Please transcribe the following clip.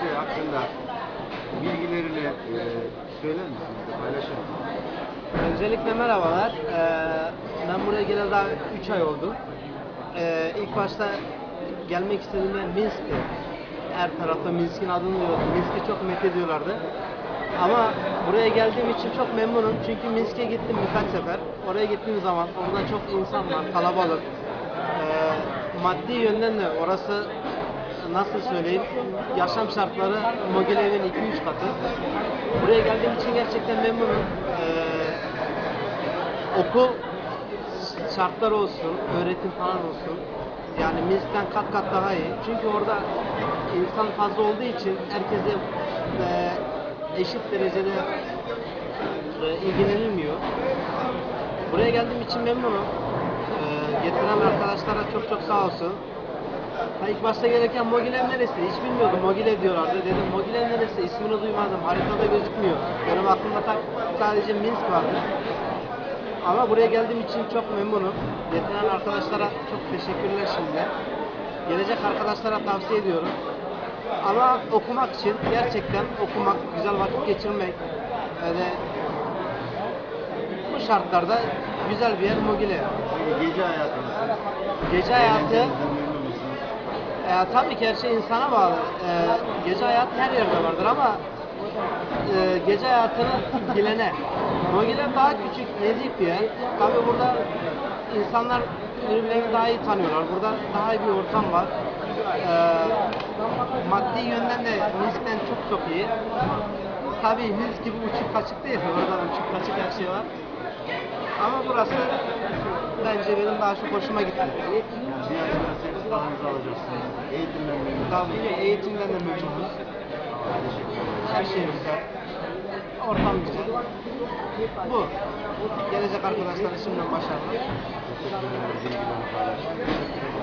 Minsk hakkında bilgilerini e, söyler misin? bize, Paylaşır mısın? Öncelikle merhabalar. Ee, ben buraya geleli daha 3 ay oldu. Ee, ilk başta gelmek istediğim yer Minsk'ti. Her tarafta Minsk'in adını duyuyordum. Minsk'i çok methediyorlardı. Ama buraya geldiğim için çok memnunum. Çünkü Minsk'e gittim birkaç sefer. Oraya gittiğim zaman orada çok insan var, kalabalık. Ee, maddi yönden de orası nasıl söyleyeyim yaşam şartları Mogilev'in 2-3 katı. Buraya geldiğim için gerçekten memnunum. Ee, okul şartlar olsun, öğretim falan olsun. Yani Minsk'ten kat kat daha iyi. Çünkü orada insan fazla olduğu için herkese e, eşit derecede e, ilgilenilmiyor. Buraya geldiğim için memnunum. E, getiren arkadaşlara çok çok sağ olsun. Ha ilk başta gelirken Mogilev neresi? Hiç bilmiyordum. Mogilev diyorlardı. Dedim Mogilev neresi? İsmini duymadım. Haritada gözükmüyor. Benim aklımda ta- sadece Minsk vardı. Ama buraya geldiğim için çok memnunum. Getiren arkadaşlara çok teşekkürler şimdi. Gelecek arkadaşlara tavsiye ediyorum. Ama okumak için gerçekten okumak, güzel vakit geçirmek ve bu şartlarda güzel bir yer Mogilev. Gece hayatı? Gece hayatı? E, tabii ki her şey insana bağlı. E, gece hayatı her yerde vardır ama e, gece hayatını bilene. Mogilev daha küçük, nezih bir yer. Tabii burada insanlar birbirlerini daha iyi tanıyorlar. Burada daha iyi bir ortam var. E, maddi yönden de Minsk'ten çok çok iyi. Tabii Minsk gibi uçuk kaçık değil. Orada uçuk kaçık her şey var. Ama burası bence benim daha çok hoşuma gitti. Sertifikanızı alacaksınız. Eğitimden memnun Tabii eğitimden de memnunuz. Her şey güzel. Ortam güzel. Bu. Gelecek arkadaşlar şimdiden başarılar. Teşekkür ederim. Bilgilerini paylaştığınız için.